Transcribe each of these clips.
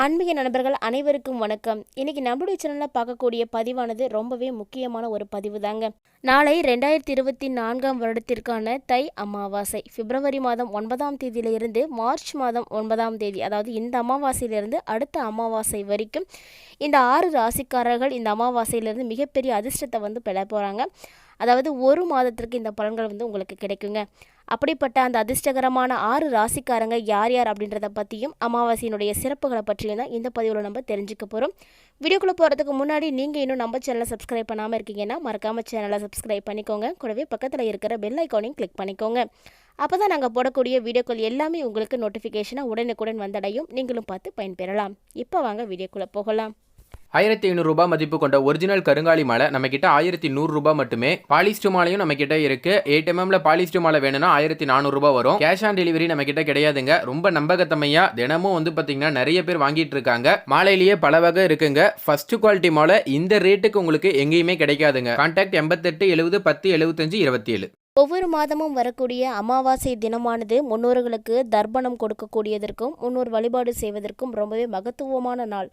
ஆன்மீக நண்பர்கள் அனைவருக்கும் வணக்கம். இன்னைக்கு நம்மளுடைய சேனலில் பார்க்கக்கூடிய பதிவானது ரொம்பவே முக்கியமான ஒரு பதிவு தாங்க நாளை ரெண்டாயிரத்தி இருபத்தி நான்காம் வருடத்திற்கான தை அமாவாசை. பிப்ரவரி மாதம் ஒன்பதாம் தேதியிலிருந்து மார்ச் மாதம் ஒன்பதாம் தேதி அதாவது இந்த அமாவாசையிலிருந்து அடுத்த அமாவாசை வரைக்கும் இந்த ஆறு ராசிக்காரர்கள் இந்த அமாவாசையிலிருந்து மிகப்பெரிய அதிர்ஷ்டத்தை வந்து பெற போகிறாங்க அதாவது ஒரு மாதத்திற்கு இந்த பலன்கள் வந்து உங்களுக்கு கிடைக்குங்க. அப்படிப்பட்ட அந்த அதிர்ஷ்டகரமான ஆறு ராசிக்காரங்க யார் யார் அப்படின்றத பற்றியும் அமாவாசையினுடைய சிறப்புகளை பற்றியும் தான் இந்த பதிவில் நம்ம தெரிஞ்சுக்க போகிறோம் வீடியோக்குள்ளே போகிறதுக்கு முன்னாடி நீங்கள் இன்னும் நம்ம சேனலை சப்ஸ்கிரைப் பண்ணாமல் இருக்கீங்கன்னா மறக்காமல் சேனலை சப்ஸ்கிரைப் பண்ணிக்கோங்க. கூடவே பக்கத்தில் இருக்கிற பெல் ஐக்கானையும் கிளிக் பண்ணிக்கோங்க. அப்போ தான் நாங்கள் போடக்கூடிய வீடியோக்கள் எல்லாமே உங்களுக்கு நோட்டிஃபிகேஷனாக உடனுக்குடன் வந்தடையும். நீங்களும் பார்த்து பயன்பெறலாம். இப்போ வாங்க வீடியோக்குள்ளே போகலாம். ஆயிரத்தி ஐநூறுரூபா மதிப்பு கொண்ட ஒரிஜினல் கருங்காலி மாலை நம்மக்கிட்ட ஆயிரத்தி நூறுரூபா மட்டுமே. பாலிஸ்டு மாலையும் நம்மக்கிட்ட இருக்கு. எயிட் எம்எம்ல பாலிஸ்டு மாலை வேணும்னா ஆயிரத்தி நானூறுரூபா வரும். கேஷ் ஆன் டெலிவரி நம்மக்கிட்ட கிடையாதுங்க. ரொம்ப நம்பகத்தமையா தினமும் வந்து பாத்தீங்கன்னா நிறைய பேர் வாங்கிட்டு இருக்காங்க. மாலையிலேயே பல வகை இருக்குங்க. ஃபர்ஸ்ட் குவாலிட்டி மாலை இந்த ரேட்டுக்கு உங்களுக்கு எங்கேயுமே கிடைக்காதுங்க. கான்டாக்ட் எண்பத்தெட்டு எழுபது பத்து எழுபத்தஞ்சு இருபத்தி ஏழு ஒவ்வொரு மாதமும் வரக்கூடிய அமாவாசை தினமானது முன்னோர்களுக்கு தர்ப்பணம் கொடுக்கக்கூடியதற்கும் முன்னோர் வழிபாடு செய்வதற்கும் ரொம்பவே மகத்துவமான நாள்.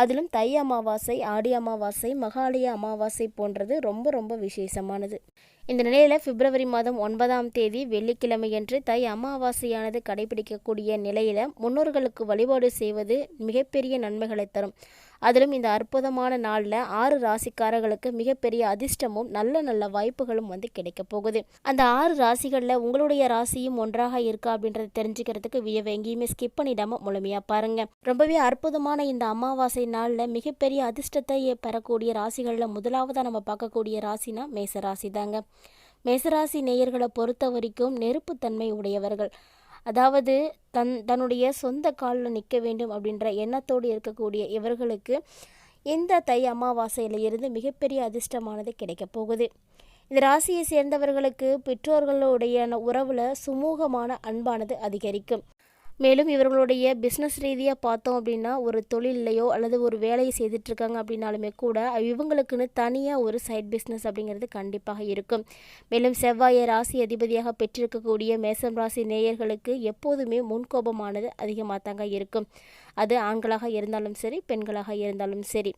அதிலும் தை அமாவாசை ஆடி அமாவாசை மகாலய அமாவாசை போன்றது ரொம்ப ரொம்ப விசேஷமானது. இந்த நிலையில் பிப்ரவரி மாதம் ஒன்பதாம் தேதி வெள்ளிக்கிழமையன்று தை அமாவாசையானது கடைபிடிக்கக்கூடிய நிலையில் முன்னோர்களுக்கு வழிபாடு செய்வது மிகப்பெரிய நன்மைகளை தரும். அதிலும் இந்த அற்புதமான நாளில் ஆறு ராசிக்காரர்களுக்கு மிகப்பெரிய அதிர்ஷ்டமும் நல்ல நல்ல வாய்ப்புகளும் வந்து கிடைக்க போகுது. அந்த ஆறு ராசிகளில் உங்களுடைய ராசியும் ஒன்றாக இருக்கா அப்படின்றத தெரிஞ்சுக்கிறதுக்கு வீடியோவை எங்கேயுமே ஸ்கிப் பண்ணிடாம முழுமையாக பாருங்க. ரொம்பவே அற்புதமான இந்த அமாவாசை நாளில் மிகப்பெரிய அதிர்ஷ்டத்தை பெறக்கூடிய ராசிகளில் முதலாவதாக நம்ம பார்க்கக்கூடிய ராசினா மேச ராசி தாங்க. மேசராசி நேயர்களை பொறுத்த வரைக்கும் நெருப்புத்தன்மை உடையவர்கள். அதாவது தன் தன்னுடைய சொந்த காலில் நிற்க வேண்டும் அப்படின்ற எண்ணத்தோடு இருக்கக்கூடிய இவர்களுக்கு இந்த தை அமாவாசையில் இருந்து மிகப்பெரிய அதிர்ஷ்டமானது கிடைக்கப் போகுது. இந்த ராசியை சேர்ந்தவர்களுக்கு பெற்றோர்களுடைய உறவில் சுமூகமான அன்பானது அதிகரிக்கும். மேலும் இவர்களுடைய பிஸ்னஸ் ரீதியாக பார்த்தோம் அப்படின்னா ஒரு தொழிலையோ அல்லது ஒரு வேலையை செய்துட்ருக்காங்க அப்படின்னாலுமே கூட இவங்களுக்குன்னு தனியாக ஒரு சைட் பிஸ்னஸ் அப்படிங்கிறது கண்டிப்பாக இருக்கும். மேலும் செவ்வாயை ராசி அதிபதியாக பெற்றிருக்கக்கூடிய மேசம் ராசி நேயர்களுக்கு எப்போதுமே முன்கோபமானது அதிகமாக தாங்க இருக்கும். அது ஆண்களாக இருந்தாலும் சரி பெண்களாக இருந்தாலும் சரி.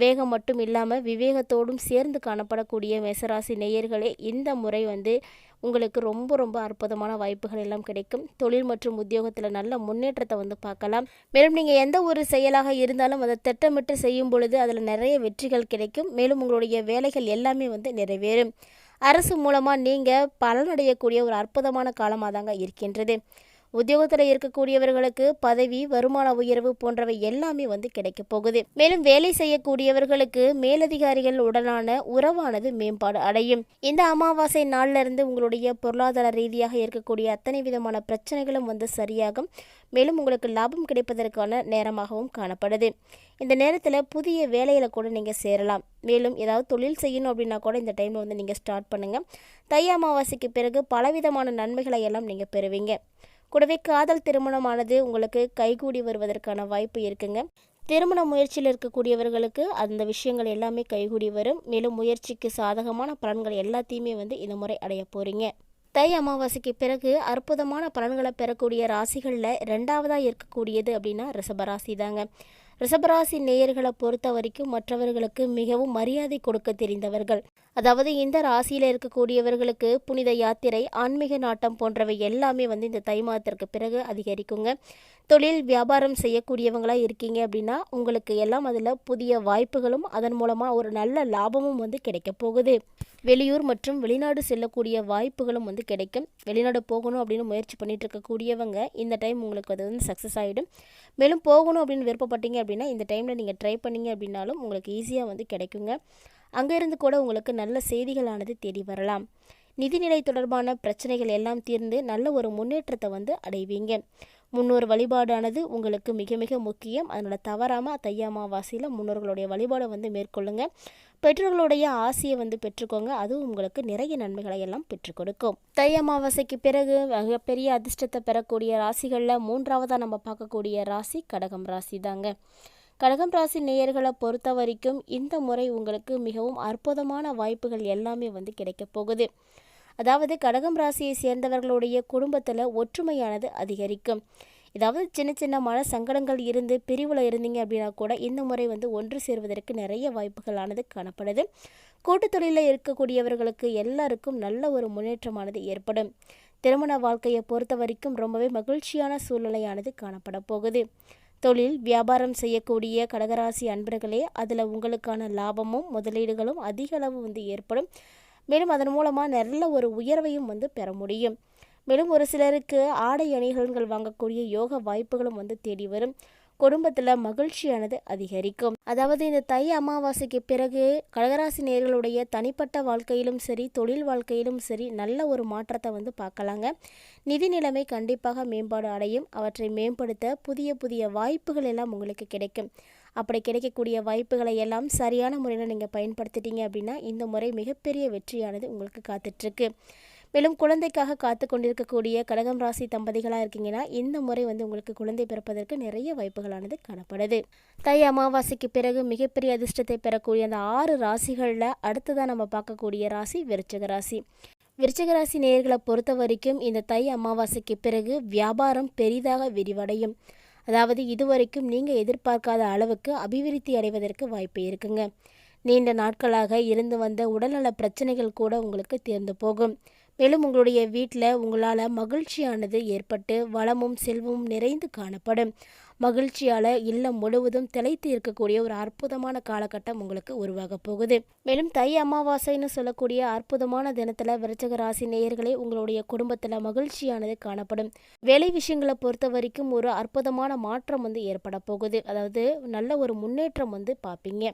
வேகம் மட்டும் இல்லாமல் விவேகத்தோடும் சேர்ந்து காணப்படக்கூடிய மேசராசி நேயர்களே இந்த முறை வந்து உங்களுக்கு ரொம்ப ரொம்ப அற்புதமான வாய்ப்புகள் எல்லாம் கிடைக்கும். தொழில் மற்றும் உத்தியோகத்தில் நல்ல முன்னேற்றத்தை வந்து பார்க்கலாம். மேலும் நீங்கள் எந்த ஒரு செயலாக இருந்தாலும் அதை திட்டமிட்டு செய்யும் பொழுது அதில் நிறைய வெற்றிகள் கிடைக்கும். மேலும் உங்களுடைய வேலைகள் எல்லாமே வந்து நிறைவேறும். அரசு மூலமாக நீங்கள் பலனடையக்கூடிய ஒரு அற்புதமான காலமாக தாங்க இருக்கின்றது. உத்தியோகத்தில் இருக்கக்கூடியவர்களுக்கு பதவி வருமான உயர்வு போன்றவை எல்லாமே வந்து கிடைக்க போகுது. மேலும் வேலை செய்யக்கூடியவர்களுக்கு மேலதிகாரிகள் உடனான உறவானது மேம்பாடு அடையும். இந்த அமாவாசை நாளில் இருந்து உங்களுடைய பொருளாதார ரீதியாக இருக்கக்கூடிய அத்தனை விதமான பிரச்சனைகளும் வந்து சரியாகும். மேலும் உங்களுக்கு லாபம் கிடைப்பதற்கான நேரமாகவும் காணப்படுது. இந்த நேரத்தில் புதிய வேலையில் கூட நீங்கள் சேரலாம். மேலும் ஏதாவது தொழில் செய்யணும் அப்படின்னா கூட இந்த டைமில் வந்து நீங்கள் ஸ்டார்ட் பண்ணுங்கள் தை அமாவாசைக்கு பிறகு பலவிதமான நன்மைகளை எல்லாம் நீங்கள் பெறுவீங்க. கூடவே காதல் திருமணமானது உங்களுக்கு கைகூடி வருவதற்கான வாய்ப்பு இருக்குங்க. திருமண முயற்சியில் இருக்கக்கூடியவர்களுக்கு அந்த விஷயங்கள் எல்லாமே கைகூடி வரும். மேலும் முயற்சிக்கு சாதகமான பலன்கள் எல்லாத்தையுமே வந்து இந்த முறை அடைய போகிறீங்க தை அமாவாசைக்கு பிறகு அற்புதமான பலன்களை பெறக்கூடிய ராசிகளில் ரெண்டாவதாக இருக்கக்கூடியது அப்படின்னா ரிஷபராசி தாங்க ரிஷபராசி நேயர்களை பொறுத்த வரைக்கும் மற்றவர்களுக்கு மிகவும் மரியாதை கொடுக்க தெரிந்தவர்கள். அதாவது இந்த ராசியில் இருக்கக்கூடியவர்களுக்கு புனித யாத்திரை ஆன்மீக நாட்டம் போன்றவை எல்லாமே வந்து இந்த தை மாதத்திற்கு பிறகு அதிகரிக்குங்க. தொழில் வியாபாரம் செய்யக்கூடியவங்களாக இருக்கீங்க அப்படின்னா உங்களுக்கு எல்லாம் அதில் புதிய வாய்ப்புகளும் அதன் மூலமாக ஒரு நல்ல லாபமும் வந்து கிடைக்க போகுது. வெளியூர் மற்றும் வெளிநாடு செல்லக்கூடிய வாய்ப்புகளும் வந்து கிடைக்கும். வெளிநாடு போகணும் அப்படின்னு முயற்சி பண்ணிட்டு இருக்கக்கூடியவங்க இந்த டைம் உங்களுக்கு அது வந்து சக்ஸஸ் ஆகிடும் மேலும் போகணும் அப்படின்னு விருப்பப்பட்டீங்க அப்படின்னா இந்த டைமில் நீங்கள் ட்ரை பண்ணீங்க அப்படின்னாலும் உங்களுக்கு ஈஸியாக வந்து கிடைக்குங்க. அங்கேருந்து கூட உங்களுக்கு நல்ல செய்திகளானது தேடி வரலாம். நிதிநிலை தொடர்பான பிரச்சனைகள் எல்லாம் தீர்ந்து நல்ல ஒரு முன்னேற்றத்தை வந்து அடைவீங்க. முன்னோர் வழிபாடானது உங்களுக்கு மிக மிக முக்கியம். அதனால் தவறாமல் தையாமாவாசியில் முன்னோர்களுடைய வழிபாடை வந்து மேற்கொள்ளுங்க. பெற்றோர்களுடைய ஆசையை வந்து பெற்றுக்கோங்க. அதுவும் உங்களுக்கு நிறைய நன்மைகளை எல்லாம் பெற்றுக் கொடுக்கும். தை அமாவாசைக்கு பிறகு மிகப்பெரிய அதிர்ஷ்டத்தை பெறக்கூடிய ராசிகளில் மூன்றாவதாக நம்ம பார்க்கக்கூடிய ராசி கடகம் ராசி தாங்க கடகம் ராசி நேயர்களை பொறுத்த வரைக்கும் இந்த முறை உங்களுக்கு மிகவும் அற்புதமான வாய்ப்புகள் எல்லாமே வந்து கிடைக்கப் போகுது. அதாவது கடகம் ராசியை சேர்ந்தவர்களுடைய குடும்பத்தில் ஒற்றுமையானது அதிகரிக்கும். ஏதாவது சின்ன சின்ன மன சங்கடங்கள் இருந்து பிரிவில் இருந்தீங்க அப்படின்னா கூட இந்த முறை வந்து ஒன்று சேர்வதற்கு நிறைய வாய்ப்புகளானது காணப்படுது. கூட்டு தொழிலில் இருக்கக்கூடியவர்களுக்கு எல்லாருக்கும் நல்ல ஒரு முன்னேற்றமானது ஏற்படும். திருமண வாழ்க்கையை பொறுத்த வரைக்கும் ரொம்பவே மகிழ்ச்சியான சூழ்நிலையானது காணப்பட போகுது. தொழில் வியாபாரம் செய்யக்கூடிய கடகராசி அன்பர்களே அதில் உங்களுக்கான லாபமும் முதலீடுகளும் அதிக அளவு வந்து ஏற்படும். மேலும் அதன் மூலமாக நல்ல ஒரு உயர்வையும் வந்து பெற முடியும். மேலும் ஒரு சிலருக்கு ஆடை அணிகலன்கள் வாங்கக்கூடிய யோக வாய்ப்புகளும் வந்து தேடி வரும். குடும்பத்தில் மகிழ்ச்சியானது அதிகரிக்கும். அதாவது இந்த தை அமாவாசைக்கு பிறகு கடகராசி நேர்களுடைய தனிப்பட்ட வாழ்க்கையிலும் சரி தொழில் வாழ்க்கையிலும் சரி நல்ல ஒரு மாற்றத்தை வந்து பார்க்கலாங்க. நிதி நிலைமை கண்டிப்பாக மேம்பாடு அடையும். அவற்றை மேம்படுத்த புதிய புதிய வாய்ப்புகள் எல்லாம் உங்களுக்கு கிடைக்கும். அப்படி கிடைக்கக்கூடிய வாய்ப்புகளை எல்லாம் சரியான முறையில் நீங்கள் பயன்படுத்திட்டீங்க அப்படின்னா இந்த முறை மிகப்பெரிய வெற்றியானது உங்களுக்கு காத்துட்ருக்கு. மேலும் குழந்தைக்காக காத்து கொண்டிருக்கக்கூடிய கடகம் ராசி தம்பதிகளாக இருக்கீங்கன்னா இந்த முறை வந்து உங்களுக்கு குழந்தை பிறப்பதற்கு நிறைய வாய்ப்புகளானது காணப்படுது. தை அமாவாசைக்கு பிறகு மிகப்பெரிய அதிர்ஷ்டத்தை பெறக்கூடிய அந்த ஆறு ராசிகளில் அடுத்ததாக நம்ம பார்க்கக்கூடிய ராசி விருச்சக ராசி. விருச்சிக ராசி நேர்களை பொறுத்த வரைக்கும் இந்த தை அமாவாசைக்கு பிறகு வியாபாரம் பெரிதாக விரிவடையும். அதாவது இதுவரைக்கும் நீங்கள் எதிர்பார்க்காத அளவுக்கு அபிவிருத்தி அடைவதற்கு வாய்ப்பு இருக்குங்க. நீண்ட நாட்களாக இருந்து வந்த உடல்நல பிரச்சனைகள் கூட உங்களுக்கு தீர்ந்து போகும். மேலும் உங்களுடைய வீட்டில் உங்களால் மகிழ்ச்சியானது ஏற்பட்டு வளமும் செல்வமும் நிறைந்து காணப்படும். மகிழ்ச்சியால் இல்லம் முழுவதும் திளைத்து இருக்கக்கூடிய ஒரு அற்புதமான காலகட்டம் உங்களுக்கு உருவாக போகுது. மேலும் தை அமாவாசைன்னு சொல்லக்கூடிய அற்புதமான தினத்தில் விருச்சக ராசி நேயர்களே உங்களுடைய குடும்பத்தில் மகிழ்ச்சியானது காணப்படும். வேலை விஷயங்களை பொறுத்த வரைக்கும் ஒரு அற்புதமான மாற்றம் வந்து ஏற்பட போகுது. அதாவது நல்ல ஒரு முன்னேற்றம் வந்து பார்ப்பீங்க.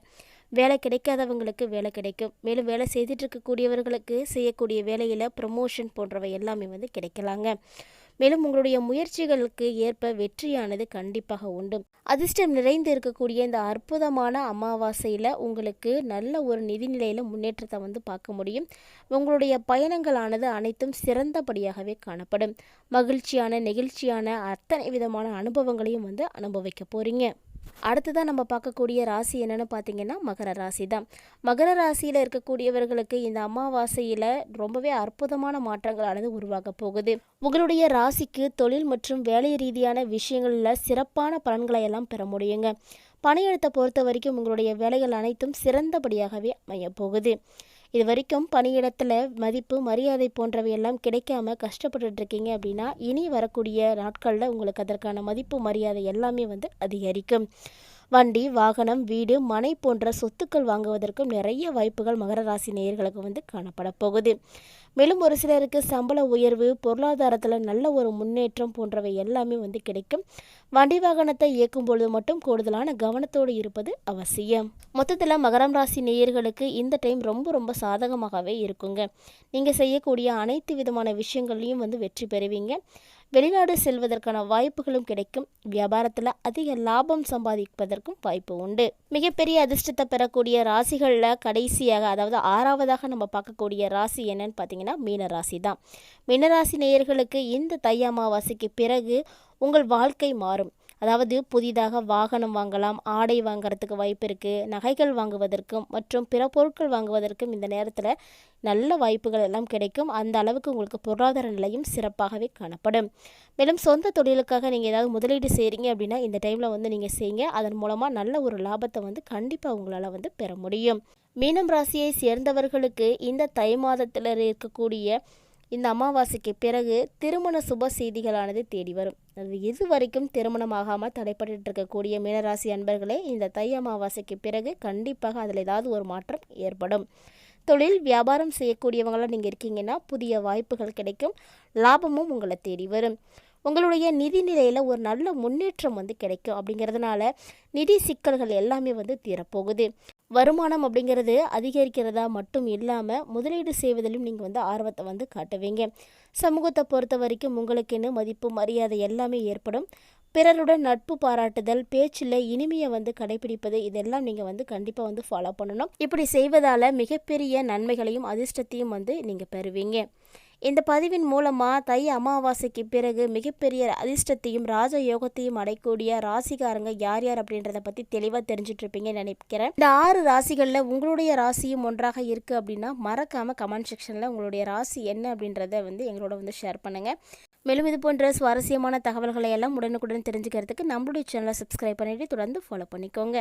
வேலை கிடைக்காதவங்களுக்கு வேலை கிடைக்கும். மேலும் வேலை செய்துட்டு இருக்கக்கூடியவர்களுக்கு செய்யக்கூடிய வேலையில் ப்ரமோஷன் போன்றவை எல்லாமே வந்து கிடைக்கலாங்க. மேலும் உங்களுடைய முயற்சிகளுக்கு ஏற்ப வெற்றியானது கண்டிப்பாக உண்டு. அதிர்ஷ்டம் நிறைந்து இருக்கக்கூடிய இந்த அற்புதமான அமாவாசையில் உங்களுக்கு நல்ல ஒரு நிதிநிலையில் முன்னேற்றத்தை வந்து பார்க்க முடியும். உங்களுடைய பயணங்களானது அனைத்தும் சிறந்தபடியாகவே காணப்படும். மகிழ்ச்சியான நெகிழ்ச்சியான அத்தனை விதமான அனுபவங்களையும் வந்து அனுபவிக்க போகிறீங்க அடுத்ததாக நம்ம பார்க்கக்கூடிய ராசி என்னென்னு பார்த்தீங்கன்னா மகர ராசி தான் மகர ராசியில் இருக்கக்கூடியவர்களுக்கு இந்த அமாவாசையில் ரொம்பவே அற்புதமான மாற்றங்களானது உருவாக போகுது. உங்களுடைய ராசிக்கு தொழில் மற்றும் வேலை ரீதியான விஷயங்களில் சிறப்பான பலன்களை எல்லாம் பெற முடியுங்க. பணியிடத்தை பொறுத்த வரைக்கும் உங்களுடைய வேலைகள் அனைத்தும் சிறந்தபடியாகவே அமையப் போகுது. இது வரைக்கும் பணியிடத்தில் மதிப்பு மரியாதை போன்றவை எல்லாம் கிடைக்காம கஷ்டப்பட்டுட்டு இருக்கீங்க அப்படின்னா இனி வரக்கூடிய நாட்களில் உங்களுக்கு அதற்கான மதிப்பு மரியாதை எல்லாமே வந்து அதிகரிக்கும். வண்டி வாகனம் வீடு மனை போன்ற சொத்துக்கள் வாங்குவதற்கும் நிறைய வாய்ப்புகள் மகர ராசி நேயர்களுக்கு வந்து காணப்பட போகுது. மேலும் ஒரு சிலருக்கு சம்பள உயர்வு பொருளாதாரத்தில் நல்ல ஒரு முன்னேற்றம் போன்றவை எல்லாமே வந்து கிடைக்கும். வண்டி வாகனத்தை இயக்கும் பொழுது மட்டும் கூடுதலான கவனத்தோடு இருப்பது அவசியம். மொத்தத்தில் மகரம் ராசி நேயர்களுக்கு இந்த டைம் ரொம்ப ரொம்ப சாதகமாகவே இருக்குங்க. நீங்கள் செய்யக்கூடிய அனைத்து விதமான விஷயங்கள்லையும் வந்து வெற்றி பெறுவீங்க. வெளிநாடு செல்வதற்கான வாய்ப்புகளும் கிடைக்கும். வியாபாரத்தில் அதிக லாபம் சம்பாதிப்பதற்கும் வாய்ப்பு உண்டு. மிகப்பெரிய அதிர்ஷ்டத்தை பெறக்கூடிய ராசிகளில் கடைசியாக அதாவது ஆறாவதாக நம்ம பார்க்கக்கூடிய ராசி என்னன்னு பார்த்தீங்கன்னா மீனராசி தான். மீனராசி நேயர்களுக்கு இந்த தை அமாவாசைக்கு பிறகு உங்கள் வாழ்க்கை மாறும். அதாவது புதிதாக வாகனம் வாங்கலாம் ஆடை வாங்குறதுக்கு வாய்ப்பு இருக்குது நகைகள் வாங்குவதற்கும் மற்றும் பிற பொருட்கள் வாங்குவதற்கும் இந்த நேரத்தில் நல்ல வாய்ப்புகள் எல்லாம் கிடைக்கும். அந்த அளவுக்கு உங்களுக்கு பொருளாதார நிலையும் சிறப்பாகவே காணப்படும். மேலும் சொந்த தொழிலுக்காக நீங்கள் ஏதாவது முதலீடு செய்கிறீங்க அப்படின்னா இந்த டைமில் வந்து நீங்கள் செய்யுங்க அதன் மூலமாக நல்ல ஒரு லாபத்தை வந்து கண்டிப்பாக உங்களால் வந்து பெற முடியும். மீனம் ராசியை சேர்ந்தவர்களுக்கு இந்த தை மாதத்தில் இருக்கக்கூடிய இந்த அமாவாசைக்கு பிறகு திருமண சுப செய்திகளானது தேடி வரும். அது இது வரைக்கும் திருமணமாகாமல் தடைப்பட்டு இருக்கக்கூடிய மீனராசி அன்பர்களே இந்த தை அமாவாசைக்கு பிறகு கண்டிப்பாக அதில் ஏதாவது ஒரு மாற்றம் ஏற்படும். தொழில் வியாபாரம் செய்யக்கூடியவங்களாம் நீங்கள் இருக்கீங்கன்னா புதிய வாய்ப்புகள் கிடைக்கும். லாபமும் உங்களை தேடி வரும். உங்களுடைய நிதி நிலையில் ஒரு நல்ல முன்னேற்றம் வந்து கிடைக்கும் அப்படிங்கிறதுனால நிதி சிக்கல்கள் எல்லாமே வந்து தீரப்போகுது. வருமானம் அப்படிங்கிறது அதிகரிக்கிறதா மட்டும் இல்லாமல் முதலீடு செய்வதிலும் நீங்கள் வந்து ஆர்வத்தை வந்து காட்டுவீங்க. சமூகத்தை பொறுத்த வரைக்கும் உங்களுக்குன்னு மதிப்பு மரியாதை எல்லாமே ஏற்படும். பிறருடன் நட்பு பாராட்டுதல் பேச்சில் இனிமையை வந்து கடைபிடிப்பது இதெல்லாம் நீங்கள் வந்து கண்டிப்பாக வந்து ஃபாலோ பண்ணணும். இப்படி செய்வதால் மிகப்பெரிய நன்மைகளையும் அதிர்ஷ்டத்தையும் வந்து நீங்கள் பெறுவீங்க. இந்த பதிவின் மூலமாக தை அமாவாசைக்கு பிறகு மிகப்பெரிய அதிர்ஷ்டத்தையும் ராஜ யோகத்தையும் அடையக்கூடிய ராசிக்காரங்க யார் யார் அப்படின்றத பற்றி தெளிவாக தெரிஞ்சுட்ருப்பீங்கன்னு நினைக்கிறேன். இந்த ஆறு ராசிகளில் உங்களுடைய ராசியும் ஒன்றாக இருக்குது அப்படின்னா மறக்காமல் கமெண்ட் செக்ஷனில் உங்களுடைய ராசி என்ன அப்படின்றத வந்து எங்களோட வந்து ஷேர் பண்ணுங்கள் மேலும் இது போன்ற சுவாரஸ்யமான தகவல்களை எல்லாம் உடனுக்குடன் தெரிஞ்சுக்கிறதுக்கு நம்மளுடைய சேனலை சப்ஸ்கிரைப் பண்ணிவிட்டு தொடர்ந்து ஃபாலோ பண்ணிக்கோங்க.